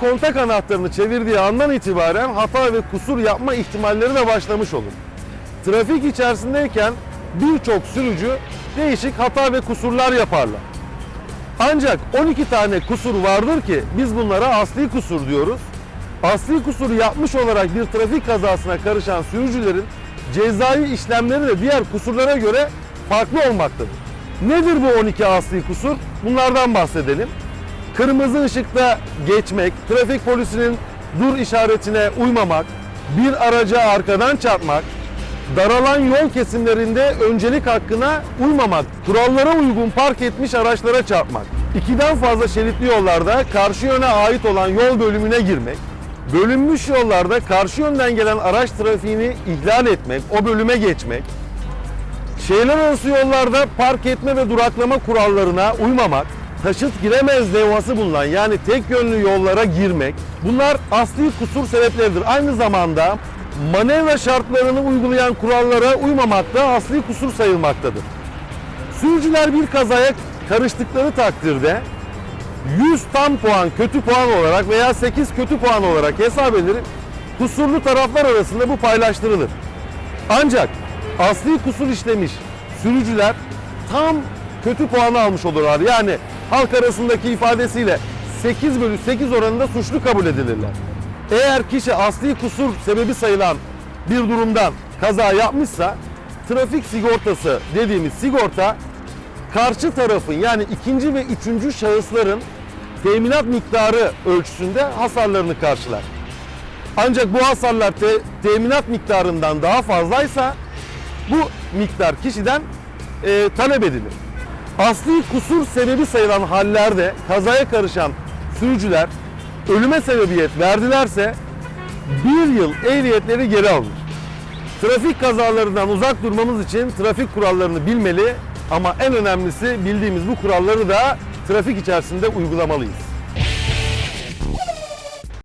Kontak anahtarını çevirdiği andan itibaren hata ve kusur yapma ihtimalleri de başlamış olur. Trafik içerisindeyken birçok sürücü değişik hata ve kusurlar yaparlar. Ancak 12 tane kusur vardır ki biz bunlara asli kusur diyoruz. Asli kusur yapmış olarak bir trafik kazasına karışan sürücülerin cezai işlemleri de diğer kusurlara göre farklı olmaktadır. Nedir bu 12 asli kusur? Bunlardan bahsedelim. Kırmızı ışıkta geçmek, trafik polisinin dur işaretine uymamak, bir araca arkadan çarpmak, daralan yol kesimlerinde öncelik hakkına uymamak, kurallara uygun park etmiş araçlara çarpmak, ikiden fazla şeritli yollarda karşı yöne ait olan yol bölümüne girmek, bölünmüş yollarda karşı yönden gelen araç trafiğini ihlal etmek, o bölüme geçmek, şehirler arası yollarda park etme ve duraklama kurallarına uymamak, taşıt giremez levhası bulunan yani tek yönlü yollara girmek bunlar asli kusur sebepleridir. Aynı zamanda manevra şartlarını uygulayan kurallara uymamak da asli kusur sayılmaktadır. Sürücüler bir kazaya karıştıkları takdirde 100 tam puan kötü puan olarak veya 8 kötü puan olarak hesap edilir. Kusurlu taraflar arasında bu paylaştırılır. Ancak asli kusur işlemiş sürücüler tam kötü puanı almış olurlar. Yani halk arasındaki ifadesiyle 8 bölü 8 oranında suçlu kabul edilirler. Eğer kişi asli kusur sebebi sayılan bir durumdan kaza yapmışsa trafik sigortası dediğimiz sigorta karşı tarafın yani ikinci ve üçüncü şahısların teminat miktarı ölçüsünde hasarlarını karşılar. Ancak bu hasarlar te- teminat miktarından daha fazlaysa bu miktar kişiden e, talep edilir. Asli kusur sebebi sayılan hallerde kazaya karışan sürücüler ölüme sebebiyet verdilerse bir yıl ehliyetleri geri alınır. Trafik kazalarından uzak durmamız için trafik kurallarını bilmeli ama en önemlisi bildiğimiz bu kuralları da trafik içerisinde uygulamalıyız.